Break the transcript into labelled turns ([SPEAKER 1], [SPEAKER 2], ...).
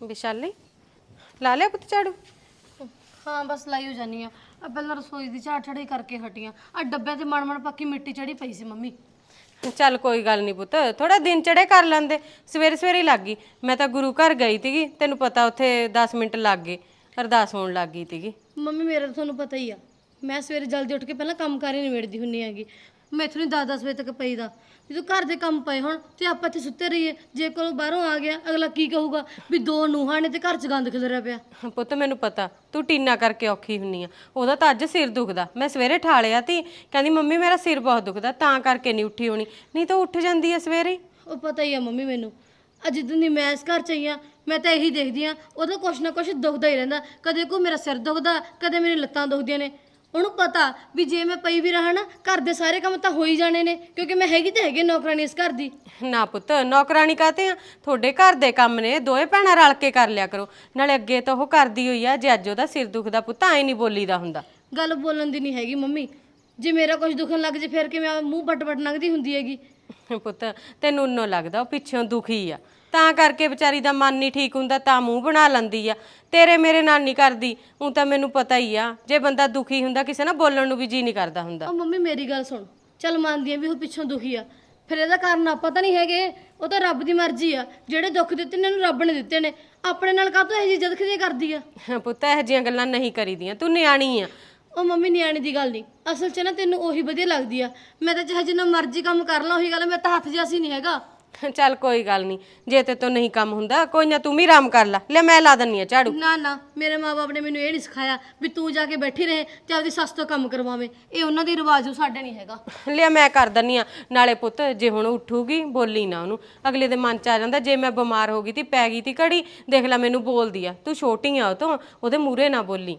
[SPEAKER 1] ਵਿਸ਼ਾਲੀ ਲਾ ਲਿਆ ਪੁੱਤ ਝਾੜੂ?
[SPEAKER 2] ਹਾਂ ਬਸ ਲਾਈ ਹੋ ਜਾਨੀ ਆ। ਆ ਪਹਿਲਾਂ ਰਸੋਈ ਦੀ ਝਾੜ ਛੜਾਈ ਕਰਕੇ ਹਟੀਆਂ। ਆ ਡੱਬਿਆਂ ਤੇ ਮਣ ਮਣ ਪੱਕੀ ਮਿੱਟੀ ਚੜੀ ਪਈ ਸੀ ਮੰਮੀ।
[SPEAKER 1] ਚੱਲ ਕੋਈ ਗੱਲ ਨਹੀਂ ਪੁੱਤ ਥੋੜਾ ਦਿਨ ਚੜੇ ਕਰ ਲੈਂਦੇ। ਸਵੇਰੇ ਸਵੇਰੇ ਲੱਗ ਗਈ। ਮੈਂ ਤਾਂ ਗੁਰੂ ਘਰ ਗਈ ਤੀਗੀ ਤੈਨੂੰ ਪਤਾ ਉੱਥੇ 10 ਮਿੰਟ ਲੱਗ ਗਏ ਅਰਦਾਸ ਹੋਣ ਲੱਗ ਗਈ ਤੀਗੀ
[SPEAKER 2] ਮੰਮੀ ਮੇਰਾ ਤਾਂ ਤੁਹਾਨੂੰ ਪਤਾ ਹੀ ਆ। ਮੈਂ ਸਵੇਰੇ ਜਲਦੀ ਉੱਠ ਕੇ ਪਹਿਲਾਂ ਕੰਮ ਕਾਰ ਹੀ ਨਿਬੇੜਦੀ ਹੁੰਨੀ ਹੈਗੀ। ਮੈਥੋਂ ਨਹੀਂ 10-10 ਵਜੇ ਤੱਕ ਪਈਦਾ। ਜਦੋਂ ਘਰ ਦੇ ਕੰਮ ਪਏ ਹੁਣ ਤੇ ਆਪਾਂ ਇੱਥੇ ਸੁੱਤੇ ਰਹੀਏ ਜੇ ਕੋਲ ਬਾਹਰੋਂ ਆ ਗਿਆ ਅਗਲਾ ਕੀ ਕਹੂਗਾ ਵੀ ਦੋ ਨੂੰਹਾਂ ਨੇ ਤੇ ਘਰ 'ਚ ਗੰਦ ਖਿਲਰਿਆ ਪਿਆ।
[SPEAKER 1] ਪੁੱਤ ਮੈਨੂੰ ਪਤਾ ਤੂੰ ਟੀਨਾ ਕਰਕੇ ਔਖੀ ਹੁੰਨੀ ਆ। ਉਹਦਾ ਤਾਂ ਅੱਜ ਸਿਰ ਦੁਖਦਾ। ਮੈਂ ਸਵੇਰੇ ਠਾਲਿਆ ਤੀ ਕਹਿੰਦੀ ਮੰਮੀ ਮੇਰਾ ਸਿਰ ਬਹੁਤ ਦੁਖਦਾ ਤਾਂ ਕਰਕੇ ਨਹੀਂ ਉੱਠੀ ਹੋਣੀ। ਨਹੀਂ ਤਾਂ ਉੱਠ ਜਾਂਦੀ ਆ ਸਵੇਰੇ? ਹੀ।
[SPEAKER 2] ਉਹ ਪਤਾ ਹੀ ਆ ਮੰਮੀ ਮੈਨੂੰ। ਅੱਜ ਜਿੱਦਣ ਦੀ ਮੈਂ ਇਸ ਘਰ ਚ ਆਈ ਆ ਮੈਂ ਤਾਂ ਇਹੀ ਦੇਖਦੀ ਆ ਉਹਦਾ ਕੁਛ ਨਾ ਕੁਛ ਦੁਖਦਾ ਹੀ ਰਹਿੰਦਾ। ਕਦੇ ਕੋ ਮੇਰਾ ਸਿਰ ਦੁਖਦਾ ਕਦੇ ਮੇਰੀ ਲੱਤਾਂ ਦੁਖਦੀਆਂ ਨੇ। ਉਹਨੂੰ ਪਤਾ ਵੀ ਜੇ ਮੈਂ ਪਈ ਵੀ ਰਹਾ ਨਾ ਘਰ ਦੇ ਸਾਰੇ ਕੰਮ ਤਾਂ ਹੋ ਹੀ ਜਾਣੇ ਨੇ ਕਿਉਂਕਿ ਮੈਂ ਹੈਗੀ ਤਾਂ ਹੈਗੀ ਨੌਕਰਾਨੀ ਇਸ ਘਰ ਦੀ।
[SPEAKER 1] ਨਾ ਪੁੱਤ ਨੌਕਰਾਨੀ ਕਾਤੇ ਆ? ਤੁਹਾਡੇ ਘਰ ਦੇ ਕੰਮ ਨੇ ਦੋਏ ਭੈਣਾਂ ਰਲ ਕੇ ਕਰ ਲਿਆ ਕਰੋ। ਨਾਲੇ ਅੱਗੇ ਤਾਂ ਉਹ ਕਰਦੀ ਹੋਈ ਆ ਜੇ ਅੱਜ ਉਹਦਾ ਸਿਰ ਦੁਖਦਾ ਪੁੱਤ ਐ ਨਹੀਂ ਬੋਲੀਦਾ ਹੁੰਦਾ।
[SPEAKER 2] ਗੱਲ ਬੋਲਣ ਦੀ ਨਹੀਂ ਹੈਗੀ ਮੰਮੀ। ਜੇ ਮੇਰਾ ਕੁਝ ਦੁਖਣ ਲੱਗ ਜੇ ਫਿਰ ਕਿਵੇਂ ਮੂੰਹ ਪਟ-ਪਟ ਲੰਘਦੀ ਹੁੰਦੀ ਹੈਗੀ।
[SPEAKER 1] ਪੁੱਤ ਤੈਨੂੰ ਉਨੋਂ ਲੱਗਦਾ ਉਹ ਪਿੱਛੋਂ ਦੁਖੀ ਆ। ਤਾਂ ਕਰਕੇ ਵਿਚਾਰੀ ਦਾ ਮਨ ਨਹੀਂ ਠੀਕ ਹੁੰਦਾ ਤਾਂ ਮੂੰਹ ਬਣਾ ਲੈਂਦੀ ਆ। ਤੇਰੇ ਮੇਰੇ ਨਾਲ ਨਹੀਂ ਕਰਦੀ ਉਹ ਤਾਂ ਮੈਨੂੰ ਪਤਾ ਹੀ ਆ ਜੇ ਬੰਦਾ ਦੁਖੀ ਹੁੰਦਾ ਕਿਸੇ ਨਾਲ ਬੋਲਣ ਨੂੰ ਵੀ ਜੀ ਨਹੀਂ ਕਰਦਾ ਹੁੰਦਾ।
[SPEAKER 2] ਉਹ ਮੰਮੀ ਮੇਰੀ ਗੱਲ ਸੁਣ। ਚੱਲ ਮੰਨਦੀ ਆ ਵੀ ਉਹ ਪਿੱਛੋਂ ਦੁਖੀ ਆ। ਫਿਰ ਇਹਦਾ ਕਾਰਨ ਆਪਾਂ ਤਾਂ ਨਹੀਂ ਹੈਗੇ। ਉਹ ਤਾਂ ਰੱਬ ਦੀ ਮਰਜ਼ੀ ਆ। ਜਿਹੜੇ ਦੁੱਖ ਦਿੱਤੇ ਨੇ ਇਹਨੂੰ ਰੱਬ ਨੇ ਦਿੱਤੇ ਨੇ। ਆਪਣੇ ਨਾਲ ਕਾਹਤੋਂ ਇਹ ਜੀ ਜਦਖਦੀਆਂ ਕਰਦੀ ਆ?
[SPEAKER 1] ਪੁੱਤ ਇਹੋ ਜਿਹੀਆਂ ਗੱਲਾਂ ਨਹੀਂ ਕਰੀਦੀਆਂ। ਤੂੰ ਨਿਆਣੀ ਆ।
[SPEAKER 2] ਉਹ ਮੰਮੀ ਨਿਆਣੀ ਦੀ ਗੱਲ ਨਹੀਂ। ਅਸਲ 'ਚ ਨਾ ਤੈਨੂੰ ਉਹੀ ਵਧੀਆ ਲੱਗਦੀ ਆ। ਮੈਂ ਤਾਂ ਚਾਹੇ ਜਿੰਨਾ ਮਰਜ਼ੀ ਕੰਮ ਕਰ ਲਾਂ ਉਹੀ ਗੱਲ ਆ, ਮੈਂ ਤਾਂ ਹੱਥ ਜਿਹਾ ਨਹੀਂ ਹੈਗਾ।
[SPEAKER 1] ਚੱਲ ਕੋਈ ਗੱਲ ਨਹੀਂ ਜੇ ਤੇ ਤੋਂ ਨਹੀਂ ਕੰਮ ਹੁੰਦਾ ਕੋਈ ਨਾ ਤੂੰ ਵੀ ਆਰਾਮ ਕਰ ਲੈ। ਲੈ ਮੈਂ ਲਾ ਦਿੰਨੀ ਆ ਝਾੜੂ।
[SPEAKER 2] ਨਾ ਨਾ ਮੇਰੇ ਮਾਪੇ ਨੇ ਮੈਨੂੰ ਇਹ ਨਹੀਂ ਸਿਖਾਇਆ ਵੀ ਤੂੰ ਜਾ ਕੇ ਬੈਠੀ ਰਹੇ ਤੇ ਆਪਦੀ ਸੱਸ ਤੋਂ ਕੰਮ ਕਰਵਾਵੇਂ। ਇਹ ਉਹਨਾਂ ਦੀ ਰਿਵਾਜ ਉਹ ਸਾਡੇ ਨਹੀਂ ਹੈਗਾ।
[SPEAKER 1] ਲਿਆ ਮੈਂ ਕਰ ਦਿੰਨੀ ਆ। ਨਾਲੇ ਪੁੱਤ ਜੇ ਹੁਣ ਉੱਠੂਗੀ ਬੋਲੀ ਨਾ ਉਹਨੂੰ। ਅਗਲੇ ਦੇ ਮਨ ਚ ਆ ਜਾਂਦਾ ਜੇ ਮੈਂ ਬਿਮਾਰ ਹੋ ਗਈ ਤੀ ਪੈ ਗਈ ਤੀ ਘੜੀ ਦੇਖ ਲੈ ਮੈਨੂੰ ਬੋਲਦੀ ਆ। ਤੂੰ ਛੋਟੀ ਆ ਉਹ ਤੋਂ ਉਹਦੇ ਮੂਹਰੇ ਨਾ ਬੋਲੀ।